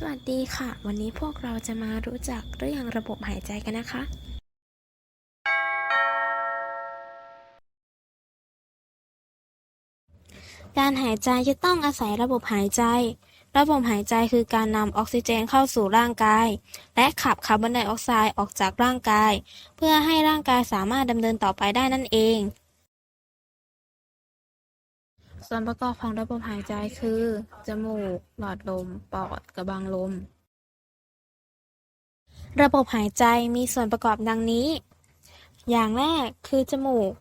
สวัสดีค่ะ วันนี้พวกเราจะมารู้จักเรื่องระบบหายใจกันนะคะ การหายใจจะต้องอาศัยระบบหายใจ ระบบหายใจคือการนำออกซิเจนเข้าสู่ร่างกาย และขับคาร์บอนไดออกไซด์ออกจากร่างกาย เพื่อให้ร่างกายสามารถดำเนินต่อไปได้นั่นเอง ส่วนประกอบของระบบหายใจคือ จมูก หลอดลม ปอด กระบังลม ระบบหายใจมีส่วนประกอบดังนี้ อย่างแรกคือจมูก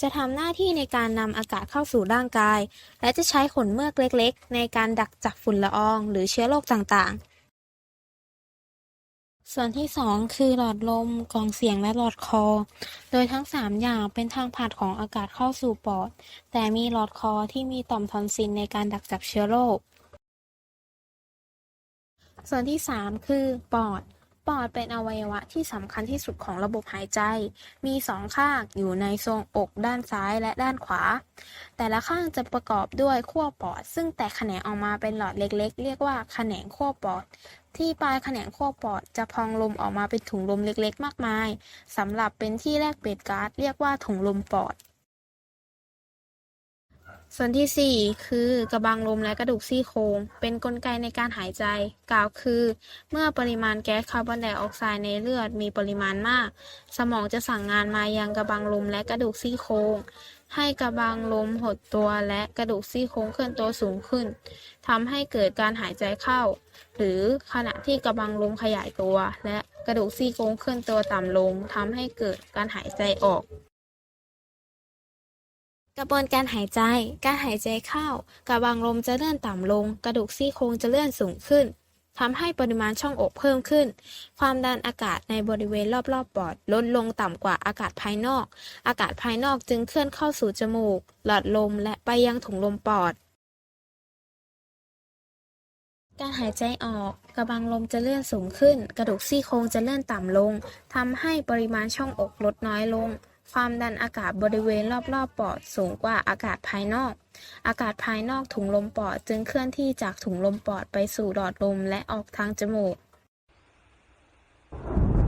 จะทำหน้าที่ในการนำอากาศเข้าสู่ร่างกาย และจะใช้ขนเมือกเล็กๆ ในการดักจับฝุ่นละออง หรือเชื้อโรคต่างๆ ส่วนที่ 2 คือหลอดลมกล่องเสียงและหลอดคอ โดยทั้ง 3 อย่างเป็นทางผ่านของอากาศเข้าสู่ปอด แต่มีหลอดคอที่มีต่อมทอนซิลในการดักจับเชื้อโรค ส่วนที่ 3 คือปอด ปอดเป็นอวัยวะที่สำคัญที่สุดของระบบหายใจ มีสองข้างอยู่ในทรงอกด้านซ้ายและด้านขวา แต่ละข้างจะประกอบด้วยขั้วปอด ซึ่งแตกแขนงออกมาเป็นหลอดเล็กๆ เรียกว่าแขนงขั้วปอด ที่ปลายแขนงขั้วปอดจะพองลมออกมาเป็นถุงลมเล็กๆ มากมายสำหรับเป็นที่แลกเปลี่ยนก๊าซเรียกว่าถุงลมปอด ส่วนที่ 4 คือกระบังลมและกระดูกซี่โครงเป็นกลไกในการหายใจ กล่าวคือ เมื่อปริมาณแก๊สคาร์บอนไดออกไซด์ในเลือดมีปริมาณมาก สมองจะสั่งงานมายังกระบังลมและกระดูกซี่โครง ให้กระบังลมหดตัวและกระดูกซี่โครงเคลื่อนตัวสูงขึ้นทำให้เกิดการหายใจเข้า หรือขณะที่กระบังลมขยายตัว และกระดูกซี่โครงเคลื่อนตัวต่ำลงทำให้เกิดการหายใจออกกระบวนการหายใจ การหายใจเข้า กระบังลมจะเลื่อนต่ำลง กระดูกซี่โครงจะเลื่อนสูงขึ้น ทำให้ปริมาณช่องอกเพิ่มขึ้น ความดันอากาศในบริเวณรอบๆปอดลดลงต่ำกว่าอากาศภายนอก อากาศภายนอกจึงเคลื่อนเข้าสู่จมูก หลอดลมและไปยังถุงลมปอด การหายใจออกกระบังลมจะเลื่อนสูงขึ้น กระดูกซี่โครงจะเลื่อนต่ำลงทำให้ปริมาณช่องอกลดน้อยลง ความดันอากาศบริเวณรอบๆ ปอดสูงกว่าอากาศภายนอก อากาศภายนอกถุงลมปอดจึงเคลื่อนที่จากถุงลมปอดไปสู่หลอดลมและออกทางจมูก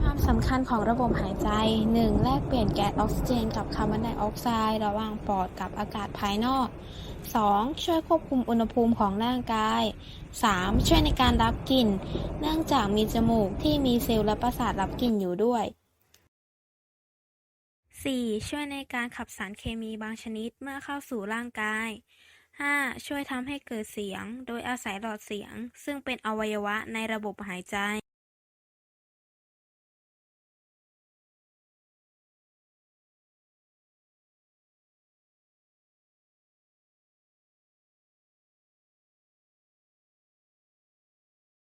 ความสำคัญของระบบหายใจ 1. แลกเปลี่ยนแก๊สออกซิเจนกับคาร์บอนไดออกไซด์ระหว่างปอดกับอากาศภายนอก 2. ช่วยควบคุมอุณหภูมิของร่างกาย 3. ช่วยในการรับกลิ่น เนื่องจากมีจมูกที่มีเซลล์และประสาทรับกลิ่นอยู่ด้วย 4. ช่วยในการขับสารเคมีบางชนิดเมื่อเข้าสู่ร่างกาย 5. ช่วยทำให้เกิดเสียง โดยอาศัยหลอดเสียง ซึ่งเป็นอวัยวะในระบบหายใจ